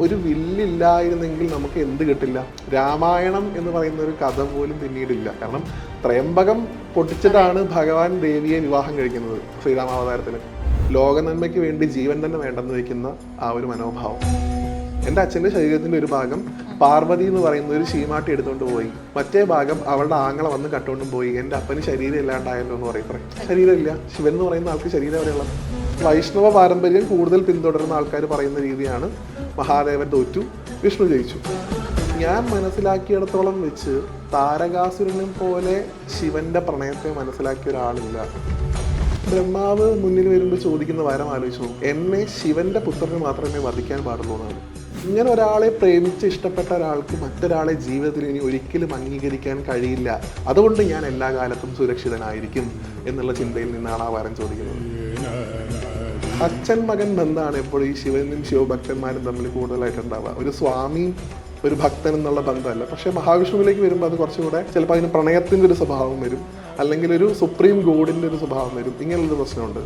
ഒരു വില്ലില്ലായിരുന്നെങ്കിൽ നമുക്ക് എന്ത് കിട്ടില്ല? രാമായണം എന്ന് പറയുന്ന ഒരു കഥ പോലും പിന്നീടില്ല. കാരണം ത്രയംബകം പൊട്ടിച്ചിട്ടാണ് ഭഗവാൻ ദേവിയെ വിവാഹം കഴിക്കുന്നത് ശ്രീരാമാവതാരത്തിൽ ലോകനന്മയ്ക്ക് വേണ്ടി ജീവൻ തന്നെ വേണ്ടെന്ന് വയ്ക്കുന്ന ആ ഒരു മനോഭാവം. എന്റെ അച്ഛന്റെ ശരീരത്തിന്റെ ഒരു ഭാഗം പാർവതി എന്ന് പറയുന്ന ഒരു ശീമാട്ടി എടുത്തുകൊണ്ട് പോയി. മറ്റേ ഭാഗം അവളുടെ ആങ്ങളെ വന്ന് കട്ടുകൊണ്ടും പോയി. എന്റെ അപ്പന് ശരീരം ഇല്ലാണ്ടായല്ലോ എന്ന് പറയും. ശരീരമില്ല. ശിവൻ എന്ന് പറയുന്ന ആൾക്ക് ശരീരം എവിടെയുള്ളത് വൈഷ്ണവ പാരമ്പര്യം കൂടുതൽ പിന്തുടരുന്ന ആൾക്കാർ പറയുന്ന രീതിയാണ് മഹാദേവൻ തോറ്റു. വിഷ്ണു ജയിച്ചു. ഞാൻ മനസ്സിലാക്കിയിടത്തോളം വെച്ച് താരകാസുരനെ പോലെ ശിവന്റെ പ്രണയത്തെ മനസ്സിലാക്കിയ ഒരാളില്ല. ബ്രഹ്മാവ് മുന്നിൽ വരുമ്പോൾ ചോദിക്കുന്ന വരം ആലോചിച്ചു എന്നെ ശിവന്റെ പുത്രന് മാത്രമേ വധിക്കാൻ പാടുള്ളൂ ഇങ്ങനെ ഒരാളെ പ്രേമിച്ച് ഇഷ്ടപ്പെട്ട ഒരാൾക്ക് മറ്റൊരാളെ ജീവിതത്തിൽ ഇനി ഒരിക്കലും അംഗീകരിക്കാൻ കഴിയില്ല. അതുകൊണ്ട് ഞാൻ എല്ലാ കാലത്തും സുരക്ഷിതനായിരിക്കും എന്നുള്ള ചിന്തയിൽ നിന്നാണ് ആ വരം ചോദിക്കുന്നത്. അച്ഛൻ മകൻ ബന്ധമാണ് എപ്പോഴും ഈ ശിവനും ശിവഭക്തന്മാരും തമ്മിൽ കൂടുതലായിട്ട് ഉണ്ടാവുക ഒരു സ്വാമി ഒരു ഭക്തൻ എന്നുള്ള ബന്ധമല്ല. പക്ഷേ മഹാവിഷ്ണുവിലേക്ക് വരുമ്പോൾ അത് കുറച്ചുകൂടെ ചിലപ്പോൾ അതിന് പ്രണയത്തിന്റെ ഒരു സ്വഭാവം വരും. അല്ലെങ്കിൽ ഒരു സുപ്രീം ഗോഡിന്റെ ഒരു സ്വഭാവം വരും. ഇങ്ങനെയുള്ളൊരു പ്രശ്നമുണ്ട്.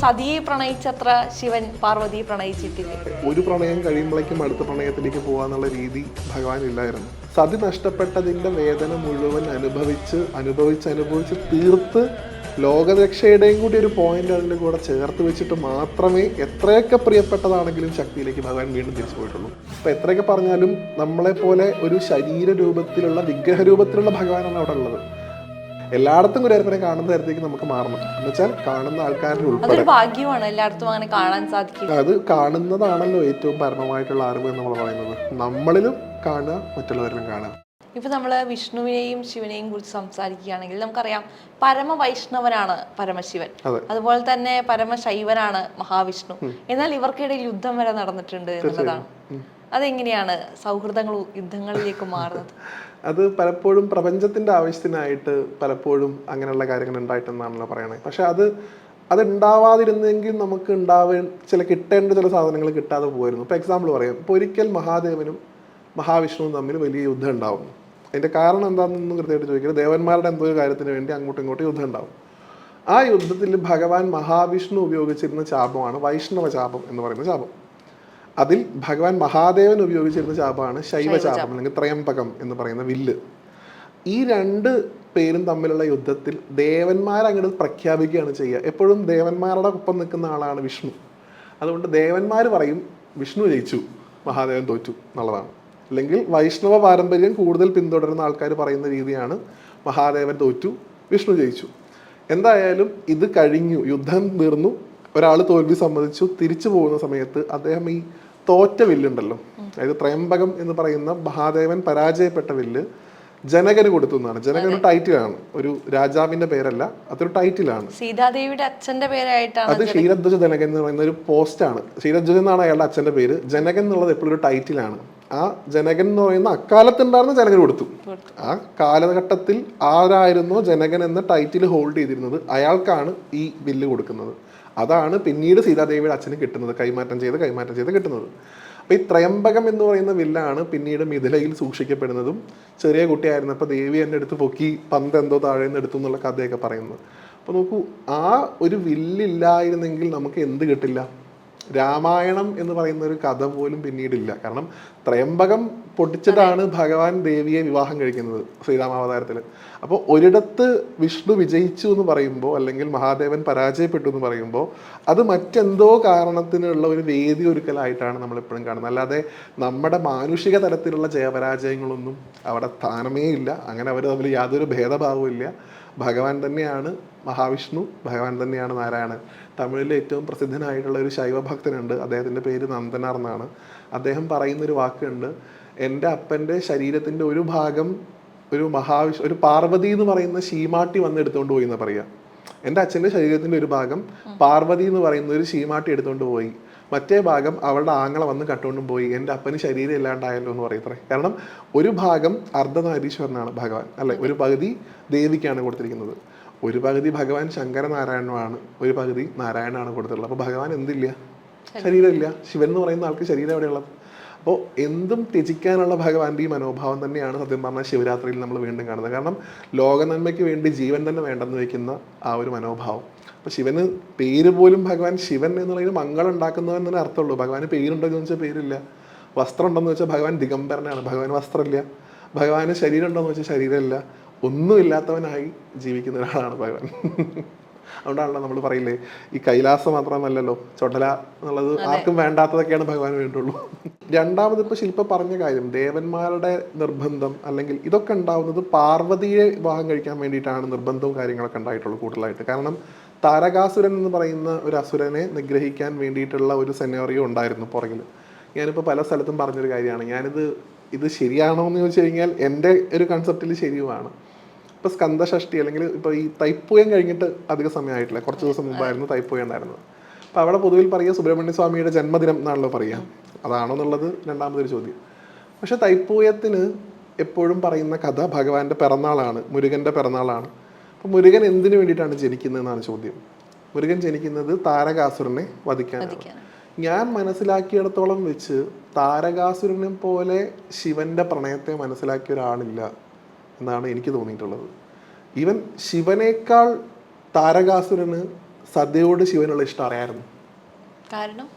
സതിയെ പ്രണയിച്ചത്ര ശിവൻ പാർവതിയെ പ്രണയിച്ചിട്ടില്ല? ഒരു പ്രണയം കഴിയുമ്പോഴേക്കും അടുത്ത പ്രണയത്തിലേക്ക് പോകാന്നുള്ള രീതി ഭഗവാൻ ഇല്ലായിരുന്നു. സതി നഷ്ടപ്പെട്ടതിന്റെ വേദന മുഴുവൻ അനുഭവിച്ച് അനുഭവിച്ച് അനുഭവിച്ച് തീർത്ത് ലോകരക്ഷയുടെയും കൂടി ഒരു പോയിന്റ് അതിന്റെ കൂടെ ചേർത്ത് വെച്ചിട്ട് മാത്രമേ എത്രയൊക്കെ പ്രിയപ്പെട്ടതാണെങ്കിലും ശക്തിയിലേക്ക് ഭഗവാൻ വീണ്ടും തിരിച്ചു പോയിട്ടുള്ളൂ. അപ്പൊ എത്രയൊക്കെ പറഞ്ഞാലും നമ്മളെ പോലെ ഒരു ശരീര രൂപത്തിലുള്ള വിഗ്രഹ രൂപത്തിലുള്ള ഭഗവാനാണ് അവിടെ ഉള്ളത്. എല്ലായിടത്തും ഗുരുവായൂരപ്പനെ കാണുന്ന തരത്തിലേക്ക് നമുക്ക് മാറണം. എന്ന് വെച്ചാൽ കാണുന്ന ആൾക്കാരിൽ ഉൾപ്പെടെ. ഭാഗ്യമാണ്. എല്ലായിടത്തും അങ്ങനെ കാണാൻ സാധിക്കും. അത് കാണുന്നതാണല്ലോ ഏറ്റവും പരമമായിട്ടുള്ള അറിവ് എന്ന് നമ്മൾ പറയുന്നത്. നമ്മളിലും കാണുക മറ്റുള്ളവരിലും കാണുക. ഇപ്പൊ നമ്മൾ വിഷ്ണുവിനെയും ശിവനെയും കുറിച്ച് സംസാരിക്കുകയാണെങ്കിൽ നമുക്കറിയാം പരമവൈഷ്ണവനാണ് പരമശിവൻ. അതുപോലെ തന്നെ പരമശൈവനാണ് മഹാവിഷ്ണു. എന്നാൽ ഇവർക്കിടയിൽ യുദ്ധം വരെ നടന്നിട്ടുണ്ട് എന്നുള്ളതാണ് അതെങ്ങനെയാണ് സൗഹൃദങ്ങൾ യുദ്ധങ്ങളിലേക്ക് മാറുന്നത്? അത് പലപ്പോഴും പ്രപഞ്ചത്തിന്റെ ആവശ്യത്തിനായിട്ട് പലപ്പോഴും അങ്ങനെയുള്ള കാര്യങ്ങൾ ഉണ്ടായിട്ടെന്നാണല്ലോ പറയണത് പക്ഷെ അത് അത് ഉണ്ടാവാതിരുന്നെങ്കിൽ നമുക്ക് ഉണ്ടാവേ ചില കിട്ടേണ്ട ചില സാധനങ്ങൾ കിട്ടാതെ പോയിരുന്നു ഇപ്പോൾ എക്സാമ്പിൾ പറയാം. ഇപ്പോൾ ഒരിക്കൽ മഹാദേവനും മഹാവിഷ്ണുവും തമ്മിൽ വലിയ യുദ്ധം ഉണ്ടാവും. അതിന്റെ കാരണം എന്താണെന്നൊന്നും കൃത്യമായിട്ട് ചോദിക്കരുത്. ദേവന്മാരുടെ എന്തോ ഒരു കാര്യത്തിന് വേണ്ടി അങ്ങോട്ടും ഇങ്ങോട്ടും യുദ്ധം ഉണ്ടാവും. ആ യുദ്ധത്തിൽ ഭഗവാൻ മഹാവിഷ്ണു ഉപയോഗിച്ചിരുന്ന ശാപമാണ് വൈഷ്ണവ ശാപം എന്ന് പറയുന്ന ചാപം. അതിൽ ഭഗവാൻ മഹാദേവൻ ഉപയോഗിച്ചിരുന്ന ചാപമാണ് ശൈവചാപം അല്ലെങ്കിൽ ത്രയംപകം എന്ന് പറയുന്ന വില്ല്. ഈ രണ്ട് പേരും തമ്മിലുള്ള യുദ്ധത്തിൽ ദേവന്മാർ അങ്ങോട്ട് പ്രഖ്യാപിക്കുകയാണ് ചെയ്യുക. എപ്പോഴും ദേവന്മാരുടെ ഒപ്പം നിൽക്കുന്ന ആളാണ് വിഷ്ണു. അതുകൊണ്ട് ദേവന്മാർ പറയും വിഷ്ണു ജയിച്ചു മഹാദേവൻ തോറ്റു എന്നുള്ളതാണ്. അല്ലെങ്കിൽ വൈഷ്ണവ പാരമ്പര്യം കൂടുതൽ പിന്തുടരുന്ന ആൾക്കാർ പറയുന്ന രീതിയാണ് മഹാദേവൻ തോറ്റു വിഷ്ണു ജയിച്ചു എന്തായാലും ഇത് കഴിഞ്ഞു യുദ്ധം തീർന്നു. ഒരാൾ തോൽവി സമ്മതിച്ചു. തിരിച്ചു പോകുന്ന സമയത്ത് അദ്ദേഹം ഈ തോറ്റ വില്ലുണ്ടല്ലോ. അതായത് ത്രയംബകം എന്ന് പറയുന്ന മഹാദേവൻ പരാജയപ്പെട്ട വില്ല് ജനകന് കൊടുത്തു എന്നാണ് ജനകൻ ഒരു ടൈറ്റിലാണ്. ഒരു രാജാവിന്റെ പേരല്ല അതൊരു ടൈറ്റിലാണ്. സീതാദേവിയുടെ അച്ഛന്റെ പേരായിട്ടാണ് അത് ക്ഷീരധ്വജ ജനകൻ എന്ന് പറയുന്ന ഒരു പോസ്റ്റ് ആണ് ക്ഷീരധ്വജ എന്നാണ് അയാളുടെ അച്ഛന്റെ പേര്. ജനകൻ എന്നുള്ളത് എപ്പോഴും ഒരു ടൈറ്റിലാണ്. ആ ജനകൻ എന്ന് പറയുന്ന അക്കാലത്തുണ്ടായിരുന്ന ജനകൻ കൊടുത്തു. ആ കാലഘട്ടത്തിൽ ആരായിരുന്നോ ജനകൻ എന്ന ടൈറ്റിൽ ഹോൾഡ് ചെയ്തിരുന്നത് അയാൾക്കാണ് ഈ ബില്ല് കൊടുക്കുന്നത്. അതാണ് പിന്നീട് സീതാദേവിയുടെ അച്ഛന് കിട്ടുന്നത് കൈമാറ്റം ചെയ്ത് കൈമാറ്റം ചെയ്ത് കിട്ടുന്നത്. അപ്പോൾ ഈ ത്രയംബകം എന്ന് പറയുന്ന വില്ലാണ് പിന്നീട് മിഥിലയിൽ സൂക്ഷിക്കപ്പെടുന്നതും ചെറിയ കുട്ടിയായിരുന്നപ്പോൾ ദേവി എന്റെ അടുത്ത് പൊക്കി പന്ത് എന്തോ താഴെ നിന്ന് എടുത്തു എന്നുള്ള കഥയൊക്കെ പറയുന്നത്. അപ്പോൾ നോക്കൂ ആ ഒരു വില്ലില്ലായിരുന്നെങ്കിൽ നമുക്ക് എന്ത് കിട്ടില്ല? രാമായണം എന്ന് പറയുന്ന ഒരു കഥ പോലും പിന്നീടില്ല. കാരണം ത്രയംബകം പൊട്ടിച്ചിട്ടാണ് ഭഗവാൻ ദേവിയെ വിവാഹം കഴിക്കുന്നത് ശ്രീരാമാവതാരത്തിൽ അപ്പോൾ ഒരിടത്ത് വിഷ്ണു വിജയിച്ചു എന്ന് പറയുമ്പോൾ അല്ലെങ്കിൽ മഹാദേവൻ പരാജയപ്പെട്ടു എന്ന് പറയുമ്പോൾ അത് മറ്റെന്തോ കാരണത്തിനുള്ള ഒരു വേദി ഒരുക്കലായിട്ടാണ് നമ്മൾ എപ്പോഴും കാണുന്നത്. അല്ലാതെ നമ്മുടെ മാനുഷിക തലത്തിലുള്ള ജയപരാജയങ്ങളൊന്നും അവിടെ സ്ഥാനമേ ഇല്ല അങ്ങനെ അവർ തമ്മിൽ യാതൊരു ഭേദഭാവവും ഇല്ല ഭഗവാൻ തന്നെയാണ് മഹാവിഷ്ണു ഭഗവാൻ തന്നെയാണ് നാരായണൻ. തമിഴിലെ ഏറ്റവും പ്രസിദ്ധനായിട്ടുള്ള ഒരു ശൈവഭക്തനുണ്ട്. അദ്ദേഹത്തിന്റെ പേര് നന്ദനാർ എന്നാണ്. അദ്ദേഹം പറയുന്നൊരു വാക്കുണ്ട് എന്റെ അപ്പന്റെ ശരീരത്തിന്റെ ഒരു ഭാഗം ഒരു മഹാവിഷ് ഒരു പാർവതി എന്ന് പറയുന്ന ശീമാട്ടി വന്ന് എടുത്തുകൊണ്ട് പോയി എന്ന് പറയാം. എന്റെ അച്ഛന്റെ ശരീരത്തിന്റെ ഒരു ഭാഗം പാർവതി എന്ന് പറയുന്ന ഒരു ശീമാട്ടി എടുത്തുകൊണ്ട് പോയി. മറ്റേ ഭാഗം അവളുടെ ആങ്ങളെ വന്ന് കട്ടുകൊണ്ടും പോയി. എന്റെ അപ്പന് ശരീരം ഇല്ലാണ്ടായല്ലോ എന്ന് പറയത്രേ കാരണം ഒരു ഭാഗം അർദ്ധനാരീശ്വരനാണ് ഭഗവാൻ അല്ലെ? ഒരു പകുതി ദേവിക്കാണ് കൊടുത്തിരിക്കുന്നത്. ഒരു പകുതി ഭഗവാൻ ശങ്കരനാരായണനുമാണ് ഒരു പകുതി നാരായണനാണ് കൊടുത്തിട്ടുള്ളത്. അപ്പോൾ ഭഗവാൻ എന്തില്ല? ശരീരമില്ല. ശിവൻ എന്ന് പറയുന്ന ആൾക്ക് ശരീരം എവിടെയുള്ളത്? അപ്പോൾ എന്തും ത്യജിക്കാനുള്ള ഭഗവാന്റെ ഈ മനോഭാവം തന്നെയാണ് സത്യം പറഞ്ഞാൽ ശിവരാത്രിയിൽ നമ്മൾ വീണ്ടും കാണുന്നത്. കാരണം ലോകനന്മയ്ക്ക് വേണ്ടി ജീവൻ തന്നെ വേണ്ടെന്ന് വയ്ക്കുന്ന ആ ഒരു മനോഭാവം. അപ്പോൾ ശിവന് പേര് പോലും ഭഗവാൻ ശിവൻ എന്നുള്ളതിന് മംഗളം ഉണ്ടാക്കുന്നവൻ തന്നെ അർത്ഥമുള്ളൂ. ഭഗവാന് പേരുണ്ടോ എന്ന് ചോദിച്ചാൽ പേരില്ല. വസ്ത്രം ഉണ്ടെന്ന് വെച്ചാൽ ഭഗവാൻ ദിഗംബരനാണ്. ഭഗവാൻ വസ്ത്രമില്ല. ഭഗവാന് ശരീരം ഉണ്ടോ എന്ന് വെച്ചാൽ ശരീരമില്ല. ഒന്നുമില്ലാത്തവനായി ജീവിക്കുന്ന ഒരാളാണ് ഭഗവാൻ. അതുകൊണ്ടാണല്ലോ നമ്മൾ പറയില്ലേ ഈ കൈലാസം മാത്രമല്ലല്ലോ ചൊടല എന്നുള്ളത് ആർക്കും വേണ്ടാത്തതൊക്കെയാണ് ഭഗവാൻ വേണ്ടുള്ളൂ. രണ്ടാമത് ഇപ്പൊ ശില്പ പറഞ്ഞ കാര്യം ദേവന്മാരുടെ നിർബന്ധം അല്ലെങ്കിൽ ഇതൊക്കെ ഉണ്ടാവുന്നത് പാർവതിയെ വിവാഹം കഴിക്കാൻ വേണ്ടിയിട്ടാണ് നിർബന്ധവും കാര്യങ്ങളൊക്കെ ഉണ്ടായിട്ടുള്ളൂ കൂടുതലായിട്ട്. കാരണം താരകാസുരൻ എന്ന് പറയുന്ന ഒരു അസുരനെ നിഗ്രഹിക്കാൻ വേണ്ടിയിട്ടുള്ള ഒരു സെനോറിയോ ഉണ്ടായിരുന്നു പുറകിൽ. ഞാനിപ്പോൾ പല സ്ഥലത്തും പറഞ്ഞൊരു കാര്യമാണ്. ഞാനിത് ഇത് ശരിയാണോ എന്ന് ചോദിച്ചു കഴിഞ്ഞാൽ എന്റെ ഒരു കൺസെപ്റ്റിൽ ശരിയുമാണ്. ഇപ്പോൾ സ്കന്ധഷ്ടി അല്ലെങ്കിൽ ഇപ്പോൾ ഈ തൈപ്പൂയം കഴിഞ്ഞിട്ട് അധിക സമയമായിട്ടില്ല. കുറച്ച് ദിവസം മുമ്പായിരുന്നു തൈപ്പൂയം ഉണ്ടായിരുന്നത്. അപ്പോൾ അവിടെ പൊതുവിൽ പറയുക സുബ്രഹ്മണ്യ സ്വാമിയുടെ ജന്മദിനം എന്നാണല്ലോ പറയുക. അതാണോ എന്നുള്ളത് രണ്ടാമതൊരു ചോദ്യം. പക്ഷേ തൈപ്പൂയത്തിന് എപ്പോഴും പറയുന്ന കഥ ഭഗവാന്റെ പിറന്നാളാണ് മുരുകന്റെ പിറന്നാളാണ്. അപ്പൊ മുരുകൻ എന്തിനു വേണ്ടിയിട്ടാണ് ജനിക്കുന്നതെന്നാണ് ചോദ്യം. മുരുകൻ ജനിക്കുന്നത് താരകാസുരനെ വധിക്കാനാണ്. വധിക്കാനാണ്. ഞാൻ മനസ്സിലാക്കിയിടത്തോളം വെച്ച് താരകാസുരനെ പോലെ ശിവന്റെ പ്രണയത്തെ മനസ്സിലാക്കിയ ഒരാളില്ല എന്നാണ് എനിക്ക് തോന്നിയിട്ടുള്ളത്. ഈവൻ ശിവനേക്കാൾ താരകാസുരന് സദ്യയോട് ശിവനുള്ള ഇഷ്ടം അറിയായിരുന്നു കാരണം?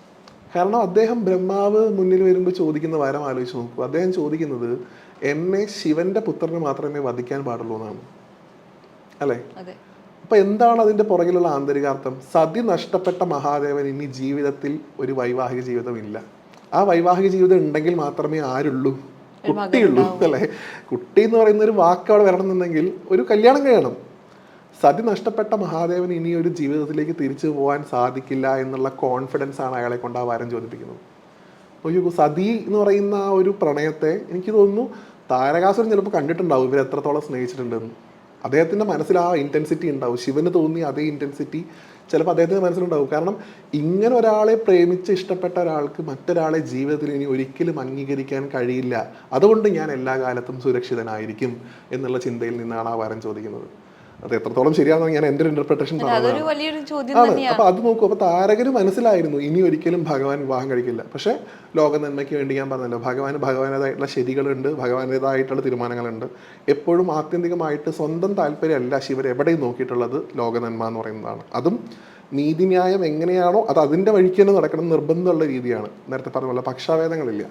കാരണം അദ്ദേഹം ബ്രഹ്മാവ് മുന്നിൽ വരുമ്പോൾ ചോദിക്കുന്ന വരം ആലോചിച്ച് നോക്കൂ. അദ്ദേഹം ചോദിക്കുന്നത് എന്നെ ശിവന്റെ പുത്രനെ മാത്രമേ വധിക്കാൻ പാടുള്ളൂ എന്നാണ്. അല്ലേ? അപ്പൊ എന്താണ് അതിന്റെ പുറകിലുള്ള ആന്തരികാർത്ഥം? സതി നഷ്ടപ്പെട്ട മഹാദേവൻ ഇനി ജീവിതത്തിൽ ഒരു വൈവാഹിക ജീവിതമില്ല. ആ വൈവാഹിക ജീവിതം ഉണ്ടെങ്കിൽ മാത്രമേ ആരുള്ളൂ. കുട്ടിയുള്ളൂ അല്ലേ? കുട്ടി എന്ന് പറയുന്ന ഒരു വാക്ക് അവിടെ വരണമെന്നുണ്ടെങ്കിൽ ഒരു കല്യാണം കഴിയണം. സതി നഷ്ടപ്പെട്ട മഹാദേവൻ ഇനി ഒരു ജീവിതത്തിലേക്ക് തിരിച്ചു പോകാൻ സാധിക്കില്ല എന്നുള്ള കോൺഫിഡൻസ് ആണ് അയാളെ കൊണ്ട് ആ വാരം ചോദിപ്പിക്കുന്നത്. നോക്കൂ സതി എന്ന് പറയുന്ന ആ ഒരു പ്രണയത്തെ എനിക്ക് തോന്നുന്നു താരകാസുരൻ ചിലപ്പോൾ കണ്ടിട്ടുണ്ടാവും. ഇവർ എത്രത്തോളം സ്നേഹിച്ചിട്ടുണ്ടെന്ന്. അദ്ദേഹത്തിന്റെ മനസ്സിൽ ആ ഇന്റൻസിറ്റി ഉണ്ടാവും. ശിവന് തോന്നി അതേ ഇന്റൻസിറ്റി ചിലപ്പോൾ അദ്ദേഹത്തിന്റെ മനസ്സിലുണ്ടാവും. കാരണം ഇങ്ങനെ ഒരാളെ പ്രേമിച്ച് ഇഷ്ടപ്പെട്ട ഒരാൾക്ക് മറ്റൊരാളെ ജീവിതത്തിൽ ഇനി ഒരിക്കലും അംഗീകരിക്കാൻ കഴിയില്ല. അതുകൊണ്ട് ഞാൻ എല്ലാ കാലത്തും സുരക്ഷിതനായിരിക്കും എന്നുള്ള ചിന്തയിൽ നിന്നാണ് ആ വരം ചോദിക്കുന്നത്. അത് എത്രത്തോളം ശരിയാണെന്ന് ഞാൻ എന്റെ ഒരു ഇന്റർപ്രിട്ടേഷൻ ആണ്. അപ്പൊ അത് നോക്കൂ അപ്പൊ താരകന് മനസ്സിലായിരുന്നു ഇനി ഒരിക്കലും ഭഗവാൻ വിവാഹം കഴിക്കില്ല. പക്ഷെ ലോക നന്മയ്ക്ക് വേണ്ടി ഞാൻ പറഞ്ഞല്ലോ ഭഗവാന് ഭഗവാനേതായിട്ടുള്ള ശരികളുണ്ട് ഭഗവാനേതായിട്ടുള്ള തീരുമാനങ്ങളുണ്ട്. എപ്പോഴും ആത്യന്തികമായിട്ട് സ്വന്തം താല്പര്യമല്ല ശിവർ എവിടെയും നോക്കിയിട്ടുള്ളത് ലോക നന്മ എന്ന് പറയുന്നതാണ്. അതും നീതിന്യായം എങ്ങനെയാണോ അത് അതിന്റെ വഴിക്ക് തന്നെ നടക്കണം നിർബന്ധമുള്ള രീതിയാണ്. നേരത്തെ പറഞ്ഞ പോലെ പക്ഷാഭേദങ്ങളില്ല.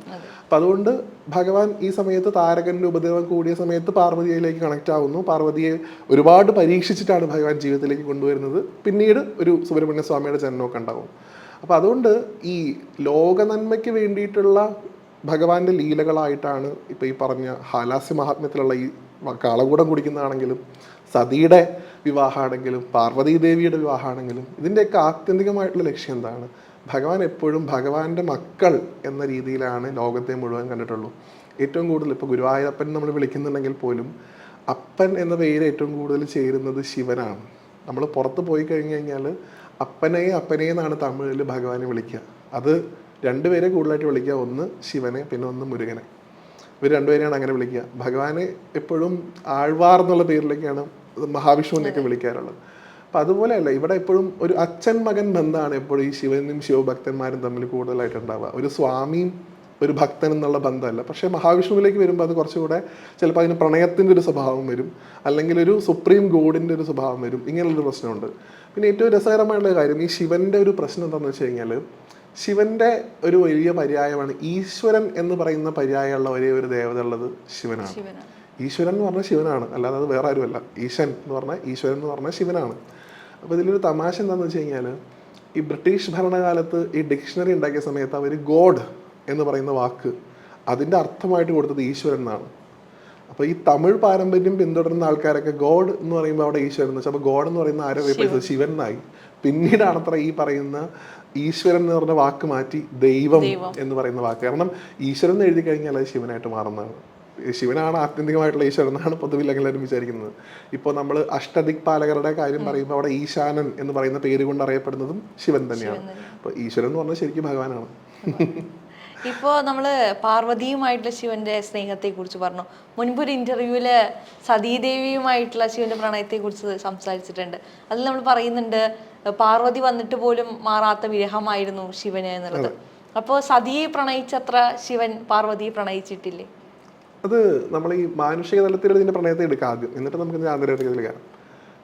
അപ്പം അതുകൊണ്ട് ഭഗവാൻ ഈ സമയത്ത് താരകന്റെ ഉപദ്രവം കൂടിയ സമയത്ത് പാർവതിയിലേക്ക് കണക്റ്റ് ആവുന്നു. പാർവതിയെ ഒരുപാട് പരീക്ഷിച്ചിട്ടാണ് ഭഗവാൻ ജീവിതത്തിലേക്ക് കൊണ്ടുവരുന്നത്. പിന്നീട് ഒരു സുബ്രഹ്മണ്യ സ്വാമിയുടെ ജന്മമൊക്കെ ഉണ്ടാവും. അപ്പം അതുകൊണ്ട് ഈ ലോക നന്മയ്ക്ക് വേണ്ടിയിട്ടുള്ള ഭഗവാന്റെ ലീലകളായിട്ടാണ് ഇപ്പോൾ ഈ പറഞ്ഞ ഹാലാസ്യ മഹാത്മ്യത്തിലുള്ള ഈ കാളകൂടം കുടിക്കുന്നതാണെങ്കിലും സതിയുടെ വിവാഹമാണെങ്കിലും പാർവതീ ദേവിയുടെ വിവാഹമാണെങ്കിലും ഇതിന്റെയൊക്കെ ആത്യന്തികമായിട്ടുള്ള ലക്ഷ്യം എന്താണ്? ഭഗവാൻ എപ്പോഴും ഭഗവാന്റെ മക്കൾ എന്ന രീതിയിലാണ് ലോകത്തെ മുഴുവൻ കണ്ടിട്ടുള്ളൂ. ഏറ്റവും കൂടുതൽ ഇപ്പോൾ ഗുരുവായൂരപ്പൻ നമ്മൾ വിളിക്കുന്നുണ്ടെങ്കിൽ പോലും അപ്പൻ എന്ന പേര് ഏറ്റവും കൂടുതൽ ചേരുന്നത് ശിവനാണ്. നമ്മൾ പുറത്ത് പോയി കഴിഞ്ഞു കഴിഞ്ഞാൽ അപ്പനെ അപ്പനെ എന്നാണ് തമിഴിൽ ഭഗവാനെ വിളിക്കുക. അത് രണ്ടുപേരെ കൂടുതലായിട്ട് വിളിക്കുക. ഒന്ന് ശിവനെ പിന്നെ ഒന്ന് മുരുകനെ. ഇവർ രണ്ടുപേരെയാണ് അങ്ങനെ വിളിക്കുക. ഭഗവാനെ എപ്പോഴും ആഴ്വാർ എന്നുള്ള പേരിലേക്കാണ് മഹാവിഷ്ണുവിനെയൊക്കെ വിളിക്കാറുള്ളത്. അപ്പം അതുപോലെയല്ല ഇവിടെ എപ്പോഴും ഒരു അച്ഛൻ മകൻ ബന്ധമാണ് എപ്പോഴും ഈ ശിവനും ശിവഭക്തന്മാരും തമ്മിൽ കൂടുതലായിട്ട് ഉണ്ടാവുക ഒരു സ്വാമിയും ഒരു ഭക്തൻ എന്നുള്ള ബന്ധമല്ല. പക്ഷേ മഹാവിഷ്ണുവിലേക്ക് വരുമ്പോൾ അത് കുറച്ചുകൂടെ ചിലപ്പോൾ അതിന് പ്രണയത്തിന്റെ ഒരു സ്വഭാവം വരും. അല്ലെങ്കിൽ ഒരു സുപ്രീം ഗോഡിന്റെ ഒരു സ്വഭാവം വരും. ഇങ്ങനെയുള്ളൊരു പ്രശ്നമുണ്ട്. പിന്നെ ഏറ്റവും രസകരമായിട്ടുള്ള കാര്യം ഈ ശിവന്റെ ഒരു പ്രശ്നം എന്താണെന്ന് വെച്ച് കഴിഞ്ഞാൽ ശിവന്റെ ഒരു വലിയ പര്യായമാണ് ഈശ്വരൻ എന്ന് പറയുന്ന പര്യായമുള്ള ഒരേ ഒരു ദേവത ഉള്ളത് ശിവനാണ്. ഈശ്വരൻ എന്ന് പറഞ്ഞാൽ ശിവനാണ്. അല്ലാതെ അത് വേറെ ആരുമല്ല. ഈശൻ എന്ന് പറഞ്ഞാൽ ഈശ്വരൻ എന്ന് പറഞ്ഞാൽ ശിവനാണ്. അപ്പോൾ ഇതിലൊരു തമാശ എന്താണെന്ന് വെച്ച് കഴിഞ്ഞാൽ ഈ ബ്രിട്ടീഷ് ഭരണകാലത്ത് ഈ ഡിക്ഷണറി ഉണ്ടാക്കിയ സമയത്ത് അവർ ഗോഡ് എന്ന് പറയുന്ന വാക്ക് അതിന്റെ അർത്ഥമായിട്ട് കൊടുത്തത് ഈശ്വരൻ എന്നാണ്. അപ്പോൾ ഈ തമിഴ് പാരമ്പര്യം പിന്തുടരുന്ന ആൾക്കാരൊക്കെ ഗോഡ് എന്ന് പറയുമ്പോൾ അവിടെ ഈശ്വരൻ എന്ന് വെച്ചാൽ അപ്പോൾ ഗോഡ് എന്ന് പറയുന്ന ആരോ റീപ്ലേസ് ശിവൻ. എന്നായി പിന്നീടാണ് അത്ര ഈ പറയുന്ന ഈശ്വരൻ എന്ന് പറഞ്ഞ വാക്ക് മാറ്റി ദൈവം. എന്ന് പറയുന്ന വാക്ക്. കാരണം ഈശ്വരൻ എന്ന് എഴുതി കഴിഞ്ഞാൽ അത് ശിവനായിട്ട് മാറുന്നതാണ്. ശിവനാണ് ആത്യന്തികമായിട്ടുള്ള ഈശ്വരൻ എന്നാണ് പൊതുവിൽ എല്ലാവരും വിചാരിക്കുന്നത് ഇപ്പോൾ നമ്മൾ അഷ്ടദിക്പാലകരുടെ കാര്യം പറയുമ്പോൾ അവിടെ ഈശാനൻ എന്ന് പറയുന്ന പേര് കൊണ്ട് അറിയപ്പെടുന്നതും ശിവൻ തന്നെയാണ്. അപ്പോൾ ഈശ്വരൻ എന്ന് പറഞ്ഞാൽ ശരിക്കും ഭഗവാനാണ്. ഇപ്പോൾ നമ്മൾ പാർവതിയുമായിട്ടുള്ള ശിവന്റെ സ്നേഹത്തെക്കുറിച്ച് പറഞ്ഞു. മുൻപൊരു ഇന്റർവ്യൂവിൽ സതീദേവിയുമായിട്ടുള്ള ശിവന്റെ പ്രണയത്തെക്കുറിച്ച് സംസാരിച്ചിട്ടുണ്ട്. അതിൽ നമ്മൾ പറയുന്നുണ്ട് പാർവതി വന്നിട്ട് പോലും മാറാത്ത വിരഹമായിരുന്നു ശിവന് എന്നുള്ളത്. അപ്പോൾ സതിയെ പ്രണയിച്ചത്ര ശിവൻ പാർവതിയെ പ്രണയിച്ചിട്ടില്ലേ? അത് നമ്മൾ ഈ മാനുഷിക തലത്തിൽ ഇതിന്റെ പ്രണയത്തെ എടുക്കാം ആദ്യം. എന്നിട്ട് നമുക്ക് ഇതിന്റെ ആന്തരികതയിൽ കയറാം.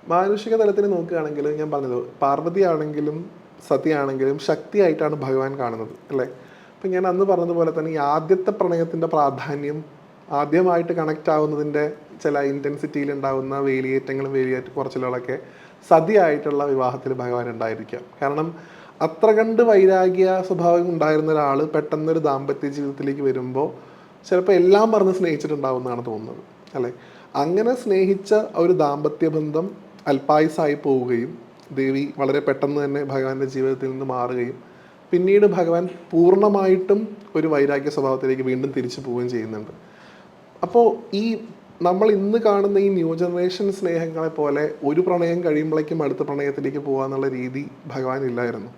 മാനുഷിക തലത്തിൽ നോക്കുകയാണെങ്കിൽ ഞാൻ പറഞ്ഞത് പാർവതി ആണെങ്കിലും സതിയാണെങ്കിലും ശക്തിയായിട്ടാണ് ഭഗവാൻ കാണുന്നത് അല്ലേ? അപ്പം ഞാൻ അന്ന് പറഞ്ഞതുപോലെ തന്നെ ഈ ആദ്യത്തെ പ്രണയത്തിന്റെ പ്രാധാന്യം ആദ്യമായിട്ട് കണക്റ്റ് ആവുന്നതിന്റെ ചില ഇന്റൻസിറ്റിയിൽ ഉണ്ടാകുന്ന വേലിയേറ്റങ്ങളും വേലിയേറ്റ കുറച്ചിലുകളൊക്കെ സതിയായിട്ടുള്ള വിവാഹത്തിൽ ഭഗവാൻ ഉണ്ടായിരിക്കാം. കാരണം അത്ര കണ്ട് വൈരാഗ്യ സ്വഭാവം ഉണ്ടായിരുന്ന ഒരാൾ പെട്ടെന്നൊരു ദാമ്പത്യ ജീവിതത്തിലേക്ക് വരുമ്പോൾ ചിലപ്പോൾ എല്ലാം പറഞ്ഞ് സ്നേഹിച്ചിട്ടുണ്ടാവുമെന്നാണ് തോന്നുന്നത് അല്ലേ? അങ്ങനെ സ്നേഹിച്ച ഒരു ദാമ്പത്യ ബന്ധം അല്പായുസായി പോവുകയും ദേവി വളരെ പെട്ടെന്ന് തന്നെ ഭഗവാന്റെ ജീവിതത്തിൽ നിന്ന് മാറുകയും പിന്നീട് ഭഗവാൻ പൂർണമായിട്ടും ഒരു വൈരാഗ്യ സ്വഭാവത്തിലേക്ക് വീണ്ടും തിരിച്ചു പോവുകയും ചെയ്യുന്നുണ്ട്. അപ്പോൾ ഈ നമ്മൾ ഇന്ന് കാണുന്ന ഈ ന്യൂ ജനറേഷൻ സ്നേഹങ്ങളെ പോലെ ഒരു പ്രണയം കഴിയുമ്പോഴേക്കും അടുത്ത പ്രണയത്തിലേക്ക് പോകാന്നുള്ള രീതി ഭഗവാൻ ഇല്ലായിരുന്നു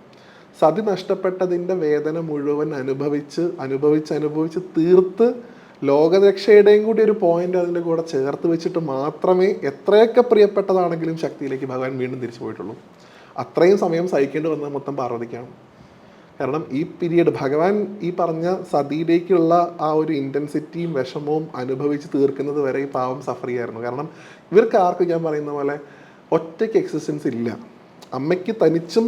സതി നഷ്ടപ്പെട്ടതിന്റെ വേദന മുഴുവൻ അനുഭവിച്ച് അനുഭവിച്ച് അനുഭവിച്ച് തീർത്ത് ലോകരക്ഷയുടെയും കൂടി ഒരു പോയിന്റ് അതിന്റെ കൂടെ ചേർത്ത് വെച്ചിട്ട് മാത്രമേ എത്രയൊക്കെ പ്രിയപ്പെട്ടതാണെങ്കിലും ശക്തിയിലേക്ക് ഭഗവാൻ വീണ്ടും തിരിച്ചു പോയിട്ടുള്ളൂ. അത്രയും സമയം സഹിക്കേണ്ടി വന്നത് മൊത്തം പാർവതിക്കാണ്. കാരണം ഈ പീരീഡ് ഭഗവാൻ ഈ പറഞ്ഞ സതിയിലേക്കുള്ള ആ ഒരു ഇന്റൻസിറ്റിയും വിഷമവും അനുഭവിച്ച് തീർക്കുന്നത് വരെ ഈ പാവം സഫർ ചെയ്യായിരുന്നു. കാരണം ഇവർക്ക് ആർക്കും ഞാൻ പറയുന്ന പോലെ ഒറ്റയ്ക്ക് എക്സിസ്റ്റൻസ് ഇല്ല. അമ്മയ്ക്ക് തനിച്ചും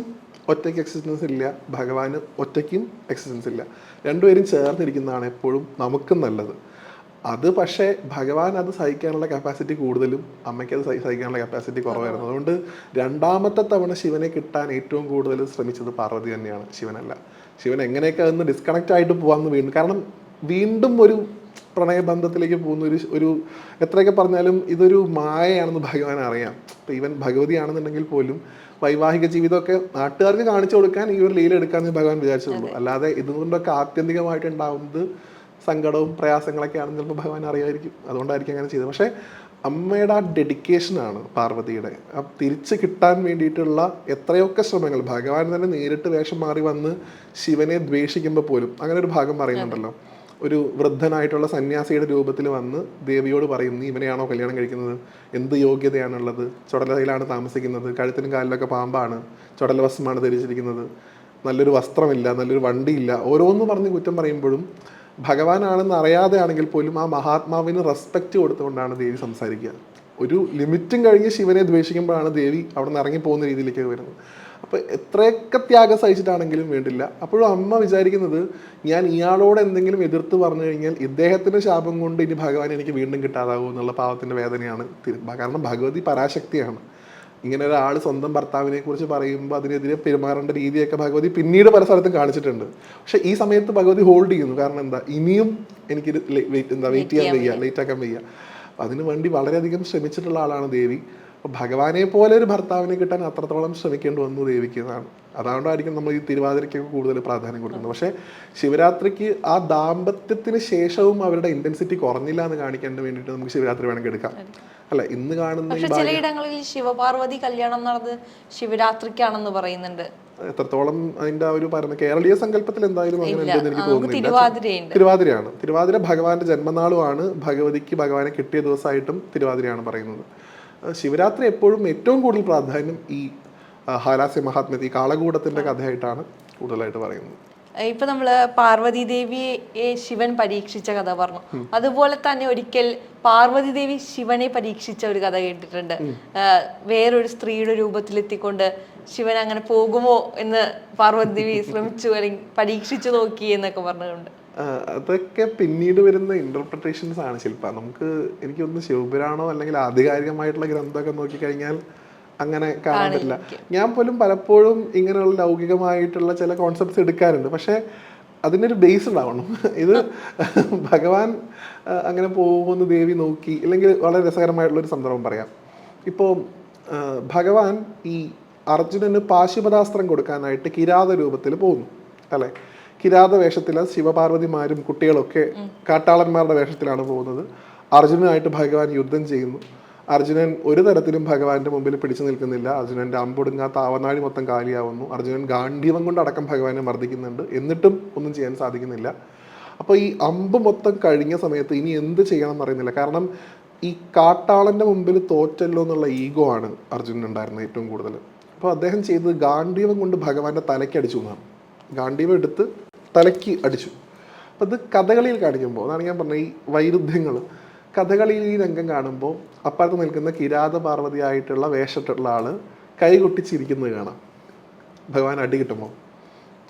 ഒറ്റയ്ക്ക് എക്സിസ്റ്റൻസ് ഇല്ല. ഭഗവാന് ഒറ്റയ്ക്കും എക്സിസ്റ്റൻസ് ഇല്ല. രണ്ടുപേരും ചേർന്നിരിക്കുന്നതാണ് എപ്പോഴും നമുക്കും നല്ലത്. അത് പക്ഷേ ഭഗവാൻ അത് സഹിക്കാനുള്ള കപ്പാസിറ്റി കൂടുതലും അമ്മയ്ക്ക് അത് സഹി- സഹിക്കാനുള്ള കപ്പാസിറ്റി കുറവായിരുന്നു. അതുകൊണ്ട് രണ്ടാമത്തെ തവണ ശിവനെ കിട്ടാൻ ഏറ്റവും കൂടുതൽ ശ്രമിച്ചത് പാർവതി തന്നെയാണ്. ശിവനല്ല. ശിവൻ എങ്ങനെയൊക്കെ അതൊന്ന് ഡിസ്കണക്റ്റ് ആയിട്ട് പോകാമെന്ന് വീണ്ടും കാരണം വീണ്ടും ഒരു പ്രണയബന്ധത്തിലേക്ക് പോകുന്ന ഒരു ഒരു എത്രയൊക്കെ പറഞ്ഞാലും ഇതൊരു മായയാണെന്ന് ഭഗവാൻ അറിയാം. ഇപ്പം ഈവൻ ഭഗവതിയാണെന്നുണ്ടെങ്കിൽ പോലും വൈവാഹിക ജീവിതമൊക്കെ നാട്ടുകാർക്ക് കാണിച്ചു കൊടുക്കാൻ ഈ ഒരു ലീല എടുക്കാമെന്ന് ഭഗവാൻ വിചാരിച്ചിട്ടുള്ളൂ അല്ലാതെ ഇതുകൊണ്ടൊക്കെ ആത്യന്തികമായിട്ട് ഉണ്ടാവുന്നത് സങ്കടവും പ്രയാസങ്ങളൊക്കെ ആണെന്ന് ചിലപ്പോൾ ഭഗവാൻ അറിയായിരിക്കും. അതുകൊണ്ടായിരിക്കും അങ്ങനെ ചെയ്തത്. പക്ഷേ അമ്മയുടെ ആ ഡെഡിക്കേഷനാണ് പാർവതിയുടെ. ആ തിരിച്ച് കിട്ടാൻ വേണ്ടിയിട്ടുള്ള എത്രയൊക്കെ ശ്രമങ്ങൾ. ഭഗവാൻ തന്നെ നേരിട്ട് വേഷം മാറി വന്ന് ശിവനെ ദ്വേഷിക്കുമ്പോൾ പോലും അങ്ങനെ ഒരു ഭാഗം പറയുന്നുണ്ടല്ലോ. ഒരു വൃദ്ധനായിട്ടുള്ള സന്യാസിയുടെ രൂപത്തിൽ വന്ന് ദേവിയോട് പറയും നീ ഇവനെയാണോ കല്യാണം കഴിക്കുന്നത്? എന്ത് യോഗ്യതയാണുള്ളത്? ചുടലയിലാണ് താമസിക്കുന്നത്. കഴുത്തിനും കാലിലൊക്കെ പാമ്പാണ്. ചുടല വസ്ത്രമാണ് ധരിച്ചിരിക്കുന്നത്. നല്ലൊരു വസ്ത്രമില്ല നല്ലൊരു വണ്ടിയില്ല. ഓരോന്ന് പറഞ്ഞ് കുറ്റം പറയുമ്പോഴും ഭഗവാനാണെന്ന് അറിയാതെ ആണെങ്കിൽ പോലും ആ മഹാത്മാവിന് റെസ്പെക്റ്റ് കൊടുത്തുകൊണ്ടാണ് ദേവി സംസാരിക്കുക. ഒരു ലിമിറ്റും കഴിഞ്ഞ് ശിവനെ ദ്വേഷിക്കുമ്പോഴാണ് ദേവി അവിടെ നിന്ന് ഇറങ്ങി പോകുന്ന രീതിയിലേക്ക് വരുന്നത്. അപ്പോൾ എത്രയൊക്കെ ത്യാഗം സഹിച്ചിട്ടാണെങ്കിലും വേണ്ടില്ല. അപ്പോഴും അമ്മ വിചാരിക്കുന്നത് ഞാൻ ഇയാളോട് എന്തെങ്കിലും എതിർത്ത് പറഞ്ഞു കഴിഞ്ഞാൽ ഇദ്ദേഹത്തിന്റെ ശാപം കൊണ്ട് ഇനി ഭഗവാൻ എനിക്ക് വീണ്ടും കിട്ടാതാവും എന്നുള്ള പാവത്തിന്റെ വേദനയാണ് കാരണം ഭഗവതി പരാശക്തിയാണ്. ഇങ്ങനെ ഒരാൾ സ്വന്തം ഭർത്താവിനെ കുറിച്ച് പറയുമ്പോൾ അതിനെതിരെ പെരുമാറേണ്ട രീതിയൊക്കെ ഭഗവതി പിന്നീട് പല സ്ഥലത്തും കാണിച്ചിട്ടുണ്ട്. പക്ഷേ ഈ സമയത്ത് ഭഗവതി ഹോൾഡ് ചെയ്യുന്നു. കാരണം എന്താ? ഇനിയും എനിക്ക് എന്താ വെയിറ്റ് ചെയ്യാൻ വയ്യ ലേറ്റ് ആക്കാൻ വയ്യ. അതിനു വേണ്ടി വളരെയധികം ശ്രമിച്ചിട്ടുള്ള ആളാണ് ദേവി. ഭഗവാനെ പോലെ ഒരു ഭർത്താവിനെ കിട്ടാൻ അത്രത്തോളം ശ്രമിക്കേണ്ടി വന്നു ദേവിക്ക് എന്നാണ്. അതുകൊണ്ടായിരിക്കും നമ്മൾ ഈ തിരുവാതിരയ്ക്കൊക്കെ കൂടുതൽ പ്രാധാന്യം കൊടുക്കുന്നത്. പക്ഷേ ശിവരാത്രിക്ക് ആ ദാമ്പത്യത്തിന് ശേഷവും അവരുടെ ഇന്റൻസിറ്റി കുറഞ്ഞില്ല എന്ന് കാണിക്കാൻ വേണ്ടിയിട്ട് നമുക്ക് ശിവരാത്രി വേണമെങ്കിൽ എടുക്കാം. അല്ല ഇന്ന് കാണുന്ന ചിലയിടങ്ങളിൽ ശിവപാർവതി കല്യാണം നടന്നത് ശിവരാത്രിക്കാണെന്ന് പറയുന്നുണ്ട്. എത്രത്തോളം അതിന്റെ ആ ഒരു പറയുന്ന കേരളീയ സങ്കല്പത്തിൽ എന്തായാലും അങ്ങനെ ഉണ്ടെന്ന് എനിക്ക് തോന്നുന്നു തോന്നുന്നില്ല. തിരുവാതിരയാണ്. തിരുവാതിര ഭഗവാന്റെ ജന്മനാളുമാണ്. ഭഗവതിക്ക് ഭഗവാനെ കിട്ടിയ ദിവസമായിട്ടും തിരുവാതിരയാണ് പറയുന്നത്. ശിവരാത്രി എപ്പോഴും ഏറ്റവും കൂടുതൽ പ്രാധാന്യം ഈ ഹാലാസ്യ ഈ കാളകൂടത്തിന്റെ കഥയായിട്ടാണ് കൂടുതലായിട്ട് പറയുന്നത്. ഇപ്പൊ നമ്മൾ പാർവതി ദേവിയെ ശിവൻ പരീക്ഷിച്ച കഥ പറഞ്ഞു. അതുപോലെ തന്നെ ഒരിക്കൽ പാർവതി ദേവി ശിവനെ പരീക്ഷിച്ച ഒരു കഥ കേട്ടിട്ടുണ്ട്. വേറൊരു സ്ത്രീയുടെ രൂപത്തിലെത്തിക്കൊണ്ട് ശിവൻ അങ്ങനെ പോകുമോ എന്ന് പാർവതി ശ്രമിച്ചു അല്ലെങ്കിൽ പരീക്ഷിച്ചു നോക്കി എന്നൊക്കെ പറഞ്ഞിട്ടുണ്ട് അതൊക്കെ പിന്നീട് വരുന്ന ഇന്റർപ്രിട്ടേഷൻസ് ആണ് ശില്പ. നമുക്ക് എനിക്കൊന്ന് ശിവപുരാണോ അല്ലെങ്കിൽ ആധികാരികമായിട്ടുള്ള ഗ്രന്ഥമൊക്കെ നോക്കിക്കഴിഞ്ഞാൽ അങ്ങനെ കാണാൻ പറ്റില്ല. ഞാൻ പോലും പലപ്പോഴും ഇങ്ങനെയുള്ള ലൗകികമായിട്ടുള്ള ചില കോൺസെപ്റ്റ്സ് എടുക്കാറുണ്ട്. പക്ഷേ അതിനൊരു ബേസ് ഉണ്ടാവണം. ഇത് ഭഗവാൻ അങ്ങനെ പോകുമെന്ന് ദേവി നോക്കി അല്ലെങ്കിൽ വളരെ രസകരമായിട്ടുള്ള ഒരു സന്ദർഭം പറയാം. ഇപ്പോൾ ഭഗവാൻ ഈ അർജുനന് പാശുപതാസ്ത്രം കൊടുക്കാനായിട്ട് കിരാത രൂപത്തിൽ പോകുന്നു അല്ലേ? കിരാത വേഷത്തിൽ ശിവപാർവതിമാരും കുട്ടികളൊക്കെ കാട്ടാളന്മാരുടെ വേഷത്തിലാണ് പോകുന്നത്. അർജുനനായിട്ട് ഭഗവാൻ യുദ്ധം ചെയ്യുന്നു. അർജുനൻ ഒരു തരത്തിലും ഭഗവാന്റെ മുമ്പിൽ പിടിച്ചു നിൽക്കുന്നില്ല. അർജുനന്റെ അമ്പൊടുങ്ങാ താവനാഴി മൊത്തം കാലിയാവുന്നു. അർജുനൻ ഗാന്ധീവം കൊണ്ട് അടക്കം ഭഗവാനെ മർദ്ദിക്കുന്നുണ്ട്. എന്നിട്ടും ഒന്നും ചെയ്യാൻ സാധിക്കുന്നില്ല. അപ്പോൾ ഈ അമ്പ് മൊത്തം കഴിഞ്ഞ സമയത്ത് ഇനി എന്ത് ചെയ്യണം എന്നറിയുന്നില്ല. കാരണം ഈ കാട്ടാളന്റെ മുമ്പിൽ തോറ്റല്ലോ എന്നുള്ള ഈഗോ ആണ് അർജുനൻ ഉണ്ടായിരുന്നത് ഏറ്റവും കൂടുതൽ. അപ്പോൾ അദ്ദേഹം ചെയ്തത് ഗാന്ധീവം കൊണ്ട് ഭഗവാന്റെ തലയ്ക്ക് അടിച്ചു എന്നാണ്. ഗാന്ധീവം എടുത്ത് തലയ്ക്ക് അടിച്ചു. അപ്പോൾ ഇത് കഥകളിയിൽ കാണിക്കുമ്പോൾ അതാണ് ഞാൻ പറഞ്ഞ ഈ വൈരുദ്ധ്യങ്ങൾ കഥകളിയിൽ ഈ രംഗം കാണുമ്പോൾ അപ്പുറത്ത് നിൽക്കുന്ന കിരാത പാർവതിയായിട്ടുള്ള ആൾ കൈ കൊട്ടിച്ചിരിക്കുന്നത് കാണാം. ഭഗവാൻ അടി കിട്ടുമ്പോൾ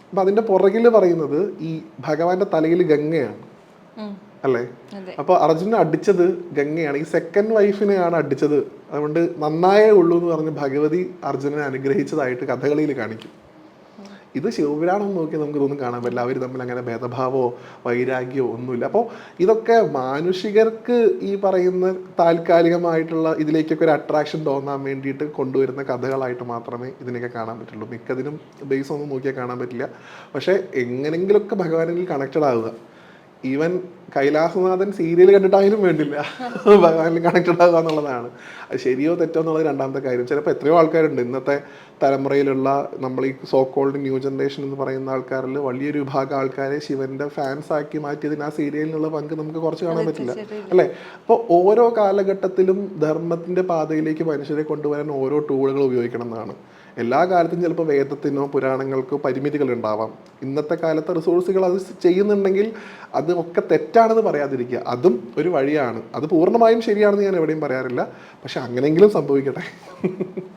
അപ്പം അതിന്റെ പുറകിൽ പറയുന്നത് ഈ ഭഗവാന്റെ തലയിൽ ഗംഗയാണ്. അല്ലേ? അപ്പൊ അർജുനെ അടിച്ചത് ഗംഗയാണ്. ഈ സെക്കൻഡ് വൈഫിനെയാണ് അടിച്ചത്. അതുകൊണ്ട് നന്നായേ ഉള്ളൂ എന്ന് പറഞ്ഞ് ഭഗവതി അർജുനനെ അനുഗ്രഹിച്ചതായിട്ട് കഥകളിയിൽ കാണിക്കും. ഇത് ശിവപുരാണം നോക്കി നമുക്ക് ഇതൊന്നും കാണാൻ പറ്റില്ല. അവർ തമ്മിൽ അങ്ങനെ ഭേദഭാവമോ വൈരാഗ്യമോ ഒന്നുമില്ല. അപ്പോൾ ഇതൊക്കെ മാനുഷികർക്ക് ഈ പറയുന്ന താൽക്കാലികമായിട്ടുള്ള ഇതിലേക്കൊക്കെ ഒരു അട്രാക്ഷൻ തോന്നാൻ വേണ്ടിയിട്ട് കൊണ്ടുവരുന്ന കഥകളായിട്ട് മാത്രമേ ഇതിനൊക്കെ കാണാൻ പറ്റുള്ളൂ. മിക്കതിനും ബേസ് ഒന്നും നോക്കിയാൽ കാണാൻ പറ്റില്ല. പക്ഷേ എങ്ങനെങ്കിലുമൊക്കെ ഭഗവാനിൽ കണക്റ്റഡ് ആവുക. ഈവൻ കൈലാസനാഥൻ സീരിയൽ കണ്ടിട്ടായാലും വേണ്ടില്ല. ഭഗവാനിൽ കണക്റ്റഡ് ആകുക എന്നുള്ളതാണ് അത് ശരിയോ തെറ്റോ എന്നുള്ളത് രണ്ടാമത്തെ കാര്യം. ചിലപ്പോൾ എത്രയോ ആൾക്കാരുണ്ട്. ഇന്നത്തെ തലമുറയിലുള്ള നമ്മൾ ഈ സോ കോൾഡ് ന്യൂ ജനറേഷൻ എന്ന് പറയുന്ന ആൾക്കാരിൽ വലിയൊരു വിഭാഗം ആൾക്കാരെ ശിവന്റെ ഫാൻസ് ആക്കി മാറ്റിയതിന് ആ സീരിയലിനുള്ള പങ്ക് നമുക്ക് കുറച്ച് കാണാൻ പറ്റില്ല. അല്ലേ? അപ്പോൾ ഓരോ കാലഘട്ടത്തിലും ധർമ്മത്തിന്റെ പാതയിലേക്ക് മനുഷ്യരെ കൊണ്ടുവരാൻ ഓരോ ടൂളുകൾ ഉപയോഗിക്കണം എന്നാണ്. എല്ലാ കാലത്തും ചിലപ്പോൾ വേദത്തിനോ പുരാണങ്ങൾക്കോ പരിമിതികൾ ഉണ്ടാവാം. ഇന്നത്തെ കാലത്തെ റിസോഴ്സുകൾ അത് ചെയ്യുന്നുണ്ടെങ്കിൽ അത് ഒക്കെ തെറ്റാണെന്ന് പറയാതിരിക്കുക. അതും ഒരു വഴിയാണ്. അത് പൂർണമായും ശരിയാണെന്ന് ഞാൻ എവിടെയും പറയാറില്ല. പക്ഷെ അങ്ങനെങ്കിലും സംഭവിക്കട്ടെ.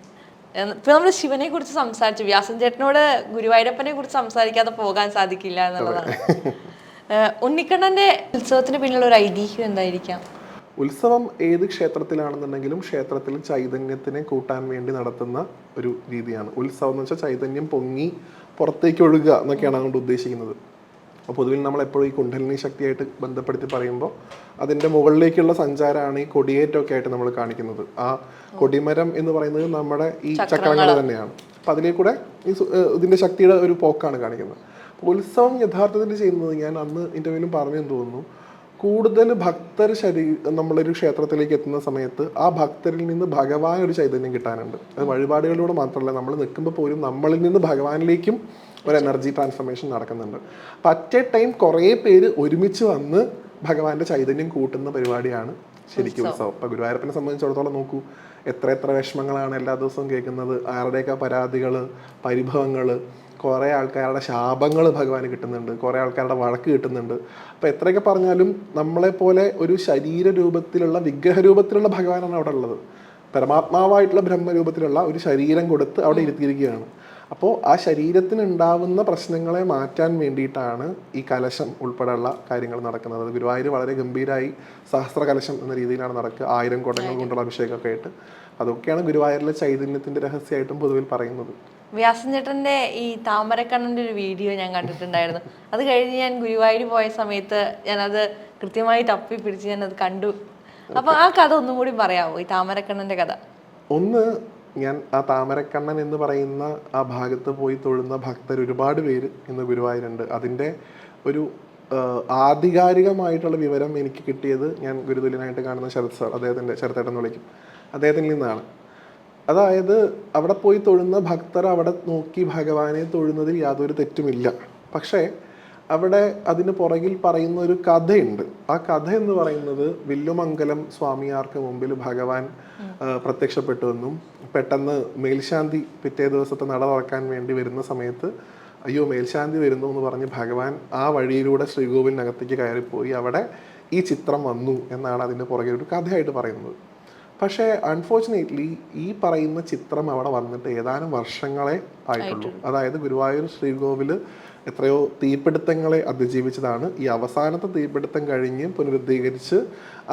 ഇപ്പൊ നമ്മൾ ശിവനെ കുറിച്ച് സംസാരിച്ചു. വ്യാസൻ ചേട്ടനോട് ഗുരുവായൂരപ്പനെ കുറിച്ച് സംസാരിക്കാതെ പോകാൻ സാധിക്കില്ല എന്നുള്ളതാണ്. ഉണ്ണിക്കണ്ണന്റെ ഉത്സവത്തിന് പിന്നിലുള്ള ഒരു ഐതിഹ്യം എന്തായിരിക്കാം? ഉത്സവം ഏത് ക്ഷേത്രത്തിലാണെന്നുണ്ടെങ്കിലും ക്ഷേത്രത്തിൽ ചൈതന്യത്തിനെ കൂട്ടാൻ വേണ്ടി നടത്തുന്ന ഒരു രീതിയാണ്. ഉത്സവം എന്ന് വെച്ചാൽ ചൈതന്യം പൊങ്ങി പുറത്തേക്ക് ഒഴുകുക എന്നൊക്കെയാണ് അതുകൊണ്ട് ഉദ്ദേശിക്കുന്നത്. അപ്പോൾ പൊതുവിൽ നമ്മൾ എപ്പോഴും ഈ കുണ്ടലിനി ശക്തിയായിട്ട് ബന്ധപ്പെടുത്തി പറയുമ്പോൾ അതിന്റെ മുകളിലേക്കുള്ള സഞ്ചാരമാണ് ഈ കൊടിയേറ്റമൊക്കെ ആയിട്ട് നമ്മൾ കാണിക്കുന്നത്. ആ കൊടിമരം എന്ന് പറയുന്നത് നമ്മുടെ ഈ ചക്രങ്ങൾ. തന്നെയാണ്. അപ്പം അതിലേ കൂടെ ഈ ഇതിന്റെ ശക്തിയുടെ ഒരു പോക്കാണ് കാണിക്കുന്നത്. ഉത്സവം യഥാർത്ഥത്തിൽ ചെയ്യുന്നത് ഞാൻ അന്ന് ഇന്റർവ്യൂവിലും പറഞ്ഞെന്ന് തോന്നുന്നു. കൂടുതൽ ഭക്തർ ശരീ നമ്മളൊരു ക്ഷേത്രത്തിലേക്ക് എത്തുന്ന സമയത്ത് ആ ഭക്തരിൽ നിന്ന് ഭഗവാൻ ഒരു ചൈതന്യം കിട്ടാനുണ്ട്. അത് വഴിപാടുകളിലൂടെ മാത്രമല്ല നമ്മൾ നിൽക്കുമ്പോൾ പോലും നമ്മളിൽ നിന്ന് ഭഗവാനിലേക്കും ഒരു എനർജി ട്രാൻസ്ഫർമേഷൻ നടക്കുന്നുണ്ട്. അപ്പം അറ്റ് എ ടൈം കുറേ പേര് ഒരുമിച്ച് വന്ന് ഭഗവാന്റെ ചൈതന്യം കൂട്ടുന്ന പരിപാടിയാണ് ശരിക്കും ഉത്സവം. ഇപ്പം ഗുരുവായൂരപ്പനെ സംബന്ധിച്ചിടത്തോളം നോക്കൂ എത്ര എത്ര വിഷമങ്ങളാണ് എല്ലാ ദിവസവും കേൾക്കുന്നത്. ആരുടെയൊക്കെ പരാതികൾ പരിഭവങ്ങൾ കുറേ ആൾക്കാരുടെ ശാപങ്ങൾ ഭഗവാന് കിട്ടുന്നുണ്ട്. കുറേ ആൾക്കാരുടെ വഴക്ക് കിട്ടുന്നുണ്ട്. അപ്പോൾ എത്രയൊക്കെ പറഞ്ഞാലും നമ്മളെപ്പോലെ ഒരു ശരീര രൂപത്തിലുള്ള വിഗ്രഹ രൂപത്തിലുള്ള ഭഗവാനാണ് അവിടെ ഉള്ളത്. പരമാത്മാവായിട്ടുള്ള ബ്രഹ്മരൂപത്തിലുള്ള ഒരു ശരീരം കൊടുത്ത് അവിടെ ഇരുത്തിയിരിക്കുകയാണ്. അപ്പോൾ ആ ശരീരത്തിന് ഉണ്ടാവുന്ന പ്രശ്നങ്ങളെ മാറ്റാൻ വേണ്ടിയിട്ടാണ് ഈ കലശം ഉൾപ്പെടെയുള്ള കാര്യങ്ങൾ നടക്കുന്നത്. അത് ഗുരുവായൂർ വളരെ ഗംഭീരമായി സഹസ്ര കലശം എന്ന രീതിയിലാണ് നടക്കുക. ആയിരം കുടങ്ങൾ കൊണ്ടുള്ള അഭിഷേകമൊക്കെ ആയിട്ട്. അതൊക്കെയാണ് ഗുരുവായൂരിലെ ചൈതന്യത്തിന്റെ രഹസ്യമായിട്ടും പൊതുവിൽ പറയുന്നത്. വ്യാസൻ ചേട്ടന്റെ ഈ താമരക്കണ്ണന്റെ ഒരു വീഡിയോ ഞാൻ കണ്ടിട്ടുണ്ടായിരുന്നു. അത് കഴിഞ്ഞ് ഞാൻ ഗുരുവായൂർ പോയ സമയത്ത് ഞാനത് കൃത്യമായി തപ്പി പിടിച്ച് ഞാനത് കണ്ടു. അപ്പൊ ആ കഥ ഒന്നും കൂടി പറയാമോ ഈ താമരക്കണ്ണന്റെ കഥ. ഒന്ന് ഞാൻ ആ താമരക്കണ്ണൻ എന്ന് പറയുന്ന ആ ഭാഗത്ത് പോയി തൊഴുന്ന ഭക്തർ ഒരുപാട് പേര് ഇന്ന് ഗുരുവായൂരുണ്ട്. അതിന്റെ ഒരു ആധികാരികമായിട്ടുള്ള വിവരം എനിക്ക് കിട്ടിയത് ഞാൻ ഗുരുതുല്യനായിട്ട് കാണുന്ന ശരത് സാർ അദ്ദേഹത്തിന്റെ ശരത്തേട്ടൻ വിളിക്കും. അദ്ദേഹത്തിൽ നിന്നാണ്. അതായത് അവിടെ പോയി തൊഴുന്ന ഭക്തർ അവിടെ നോക്കി ഭഗവാനെ തൊഴുന്നതിൽ യാതൊരു തെറ്റുമില്ല. പക്ഷേ അവിടെ അതിന് പുറകിൽ പറയുന്ന ഒരു കഥയുണ്ട്. ആ കഥ എന്ന് പറയുന്നത് വില്ലുമംഗലം സ്വാമിയാർക്ക് മുമ്പിൽ ഭഗവാൻ പ്രത്യക്ഷപ്പെട്ടു പ്രത്യക്ഷപ്പെട്ടുവെന്നും പെട്ടെന്ന് മേൽശാന്തി പിറ്റേ ദിവസത്തെ നട തുറക്കാൻ വേണ്ടി വരുന്ന സമയത്ത് അയ്യോ മേൽശാന്തി വരുന്നു എന്ന് പറഞ്ഞ് ഭഗവാൻ ആ വഴിയിലൂടെ ശ്രീകോവിലിനകത്തേക്ക് കയറിപ്പോയി. അവിടെ ഈ ചിത്രം വന്നു എന്നാണ് അതിന്റെ പുറകെ ഒരു കഥയായിട്ട് പറയുന്നത്. പക്ഷേ അൺഫോർച്ചുനേറ്റ്ലി ഈ പറയുന്ന ചിത്രം അവിടെ വന്നിട്ട് ഏതാനും വർഷങ്ങളെ ആയിട്ടുള്ളൂ. അതായത് ഗുരുവായൂർ ശ്രീകോവിൽ എത്രയോ തീപിടുത്തങ്ങളെ അതിജീവിച്ചതാണ്. ഈ അവസാനത്തെ തീപിടുത്തം കഴിഞ്ഞ് പുനരുദ്ധീകരിച്ച്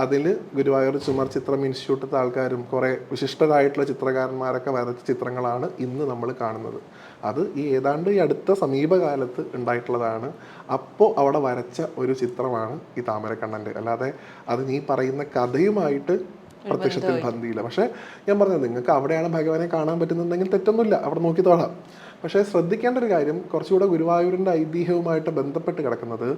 അതിൽ ഗുരുവായൂർ ചുമർ ചിത്രം ഇൻസ്റ്റിറ്റ്യൂട്ടിലത്തെ ആൾക്കാരും കുറേ വിശിഷ്ടരായിട്ടുള്ള ചിത്രകാരന്മാരൊക്കെ വരച്ച ചിത്രങ്ങളാണ് ഇന്ന് നമ്മൾ കാണുന്നത്. അത് ഈ ഏതാണ്ട് ഈ അടുത്ത സമീപകാലത്ത് ഉണ്ടായിട്ടുള്ളതാണ്. അപ്പോൾ അവിടെ വരച്ച ഒരു ചിത്രമാണ് ഈ താമരക്കണ്ണന്റെ. അല്ലാതെ അത് നീ പറയുന്ന കഥയുമായിട്ട് പ്രത്യക്ഷത്തിൽ ബന്ധിയില്ല പക്ഷേ ഞാൻ പറഞ്ഞത് നിങ്ങൾക്ക് അവിടെയാണ് ഭഗവാനെ കാണാൻ പറ്റുന്നുണ്ടെങ്കിൽ തെറ്റൊന്നുമില്ല. അവിടെ നോക്കി തൊഴാം പക്ഷേ ശ്രദ്ധിക്കേണ്ട ഒരു കാര്യം കുറച്ചുകൂടെ ഗുരുവായൂരിന്റെ ഐതിഹ്യവുമായിട്ട് ബന്ധപ്പെട്ട് കിടക്കുന്നത്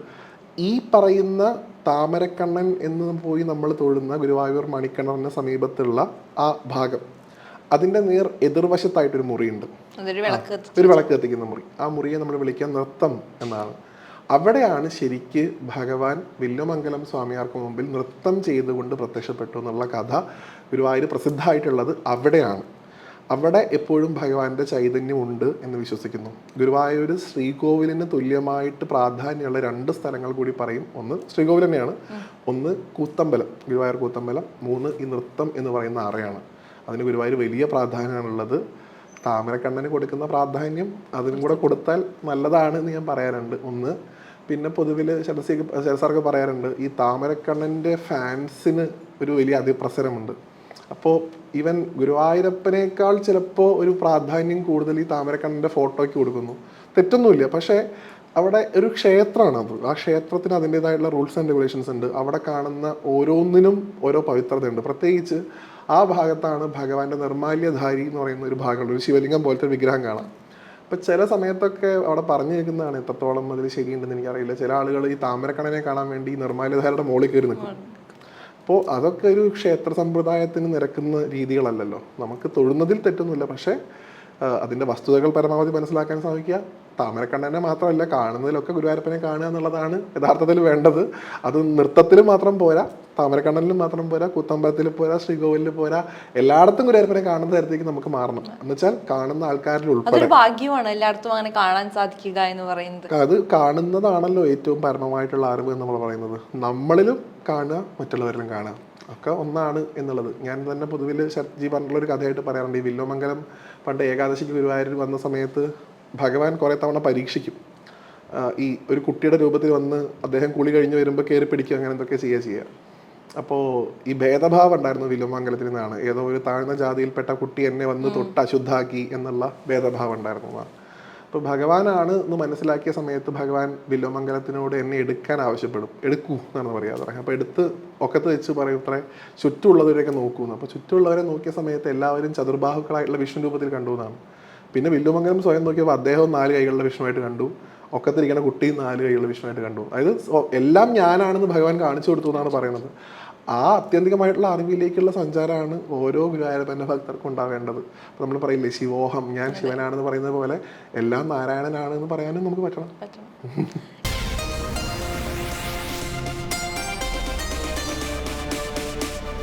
ഈ പറയുന്ന താമരക്കണ്ണൻ എന്ന് പോയി നമ്മൾ തൊഴുന്ന ഗുരുവായൂർ മണിക്കണ്ണറിന് സമീപത്തുള്ള ആ ഭാഗം. അതിന്റെ നേർ എതിർവശത്തായിട്ടൊരു മുറിയുണ്ട്. ഒരു വിളക്ക് കത്തിക്കുന്ന മുറി. ആ മുറിയെ നമ്മൾ വിളിക്കാൻ നൃത്തം എന്നാണ്. അവിടെയാണ് ശരിക്ക് ഭഗവാൻ വില്ലുമംഗലം സ്വാമിയാർക്ക് മുമ്പിൽ നൃത്തം ചെയ്തുകൊണ്ട് പ്രത്യക്ഷപ്പെട്ടു എന്നുള്ള കഥ ഗുരുവായൂർ പ്രസിദ്ധമായിട്ടുള്ളത് അവിടെയാണ്. അവിടെ എപ്പോഴും ഭഗവാന്റെ ചൈതന്യം ഉണ്ട് എന്ന് വിശ്വസിക്കുന്നു. ഗുരുവായൂർ ശ്രീകോവിലിന് തുല്യമായിട്ട് പ്രാധാന്യമുള്ള രണ്ട് സ്ഥലങ്ങൾ കൂടി പറയും. ഒന്ന് ശ്രീകോവിൽ തന്നെയാണ്. ഒന്ന് കൂത്തമ്പലം. ഗുരുവായൂർ കൂത്തമ്പലം. മൂന്ന് ഈ നൃത്തം എന്ന് പറയുന്ന അറയാണ് അതിന് ഗുരുവായൂർ വലിയ പ്രാധാന്യമാണുള്ളത് താമരക്കണ്ണന് കൊടുക്കുന്ന പ്രാധാന്യം അതിനും കൂടെ കൊടുത്താൽ നല്ലതാണ് എന്ന് ഞാൻ പറയാറുണ്ട്. ഒന്ന് പിന്നെ പൊതുവിൽ ശരസിക്ക് ശരസാർക്ക് പറയാറുണ്ട് ഈ താമരക്കണ്ണന്റെ ഫാൻസിന് ഒരു വലിയ അതിപ്രസരമുണ്ട് അപ്പോൾ ഇവൻ ഗുരുവായൂരപ്പനേക്കാൾ ചിലപ്പോൾ ഒരു പ്രാധാന്യം കൂടുതൽ ഈ താമരക്കണ്ണന്റെ ഫോട്ടോയ്ക്ക് കൊടുക്കുന്നു. തെറ്റൊന്നുമില്ല. പക്ഷേ അവിടെ ഒരു ക്ഷേത്രമാണ് അത്. ആ ക്ഷേത്രത്തിന് അതിന്റെതായിട്ടുള്ള റൂൾസ് ആൻഡ് റെഗുലേഷൻസ് ഉണ്ട്. അവിടെ കാണുന്ന ഓരോന്നിനും ഓരോ പവിത്രതയുണ്ട്. പ്രത്യേകിച്ച് ആ ഭാഗത്താണ് ഭഗവാന്റെ നിർമാല്യധാരി എന്ന് പറയുന്ന ഒരു ഭാഗമുണ്ട് ഒരു ശിവലിംഗം പോലത്തെ വിഗ്രഹം കാണാം. അപ്പം ചില സമയത്തൊക്കെ അവിടെ പറഞ്ഞു കേൾക്കുന്നതാണ് എത്രത്തോളം അതിൽ ശരിയുണ്ടെന്ന് എനിക്കറിയില്ല. ചില ആളുകൾ ഈ താമരക്കണനെ കാണാൻ വേണ്ടി നിർമാല്യധാരയുടെ മുകളിൽ കയറി നിൽക്കും. അപ്പോൾ അതൊക്കെ ഒരു ക്ഷേത്ര സമ്പ്രദായത്തിന് നിരക്കുന്ന രീതികളല്ലല്ലോ. നമുക്ക് തൊഴുന്നതിൽ തെറ്റൊന്നുമില്ല. പക്ഷേ അതിന്റെ വസ്തുതകൾ പരമാവധി മനസ്സിലാക്കാൻ സാധിക്കുക. താമരക്കണ്ണനെ മാത്രമല്ല കാണുന്നതിലൊക്കെ ഗുരുവായൂരപ്പനെ കാണുക എന്നുള്ളതാണ് യഥാർത്ഥത്തിൽ വേണ്ടത്. അത് നൃത്തത്തിൽ മാത്രം പോരാ താമരക്കണ്ണനിലും മാത്രം പോരാ കൂത്തമ്പലത്തിൽ പോരാ ശ്രീകോവിലിൽ പോരാ എല്ലായിടത്തും ഗുരുവായൂരപ്പനെ കാണുന്ന തരത്തിലേക്ക് നമുക്ക് മാറണം. എന്നുവെച്ചാൽ കാണുന്ന ആൾക്കാരിൽ ഉൾപ്പെടെ. ഭാഗ്യമാണ് എല്ലായിടത്തും അങ്ങനെ കാണാൻ സാധിക്കുക എന്ന് പറയുന്നത്. അത് കാണുന്നതാണല്ലോ ഏറ്റവും പരമമായിട്ടുള്ള അറിവ് എന്ന് നമ്മൾ പറയുന്നത്. നമ്മളിലും കാണുക മറ്റുള്ളവരിലും കാണുക. ഒക്കെ ഒന്നാണ് എന്നുള്ളത്. ഞാൻ തന്നെ പൊതുവിൽ ശരത്ജി പറഞ്ഞിട്ടുള്ള ഒരു കഥയായിട്ട് പറയാറുണ്ട്. ഈ വില്ലോമംഗലം പണ്ട് ഏകാദശിക്ക് ഗുരുവായൂർ വന്ന സമയത്ത് ഭഗവാൻ കുറേ തവണ പരീക്ഷിക്കും. ഈ ഒരു കുട്ടിയുടെ രൂപത്തിൽ വന്ന് അദ്ദേഹം കുളി കഴിഞ്ഞ് വരുമ്പോൾ കയറി പിടിക്കുക അങ്ങനെ എന്തൊക്കെ ചെയ്യുക ചെയ്യുക അപ്പോൾ ഈ ഭേദഭാവം ഉണ്ടായിരുന്നു വില്ലുമംഗലത്തിൽ നിന്നാണ്. ഏതോ ഒരു താഴ്ന്ന ജാതിയിൽപ്പെട്ട കുട്ടി എന്നെ വന്ന് തൊട്ട് അശുദ്ധാക്കി എന്നുള്ള ഭേദഭാവം ഉണ്ടായിരുന്നു. എന്നാണ് അപ്പോൾ ഭഗവാനാണ് എന്ന് മനസ്സിലാക്കിയ സമയത്ത് ഭഗവാൻ വില്ലുമംഗലത്തിനോട് എന്നെ എടുക്കാൻ ആവശ്യപ്പെടും. എടുക്കൂ എന്നാണ് പറയാതെ പറയാം അപ്പോൾ എടുത്ത് ഒക്കത്ത് വെച്ച് പറയും ഇത്ര ചുറ്റുമുള്ളവരെയൊക്കെ നോക്കൂ അപ്പോൾ ചുറ്റുമുള്ളവരെ നോക്കിയ സമയത്ത് എല്ലാവരും ചതുർബാഹുക്കളായിട്ടുള്ള വിഷ്ണു രൂപത്തിൽ കണ്ടു എന്നാണ്. പിന്നെ വില്ലുമംഗലം സ്വയം നോക്കിയപ്പോൾ അദ്ദേഹവും നാല് കൈകളുടെ വിഷ്ണുവായിട്ട് കണ്ടു. ഒക്കത്തിരിക്കുന്ന കുട്ടിയും നാല് കൈകളുടെ വിഷ്ണുവായിട്ട് കണ്ടു. അതായത് എല്ലാം ഞാനാണെന്ന് ഭഗവാൻ കാണിച്ചു കൊടുത്തു എന്നാണ് പറയുന്നത്. ആ ആത്യന്തികമായിട്ടുള്ള അറിവിലേക്കുള്ള സഞ്ചാരമാണ് ഓരോ ഗുരുവായൂരപ്പന്റെ ഭക്തർക്കും ഉണ്ടാവേണ്ടത്. അപ്പോൾ നമ്മൾ പറയില്ലേ ശിവോഹം ഞാൻ ശിവനാണെന്ന് പറയുന്നത് പോലെ എല്ലാം നാരായണനാണ് എന്ന് പറയാനും നമുക്ക് പറ്റണം. പറ്റണം.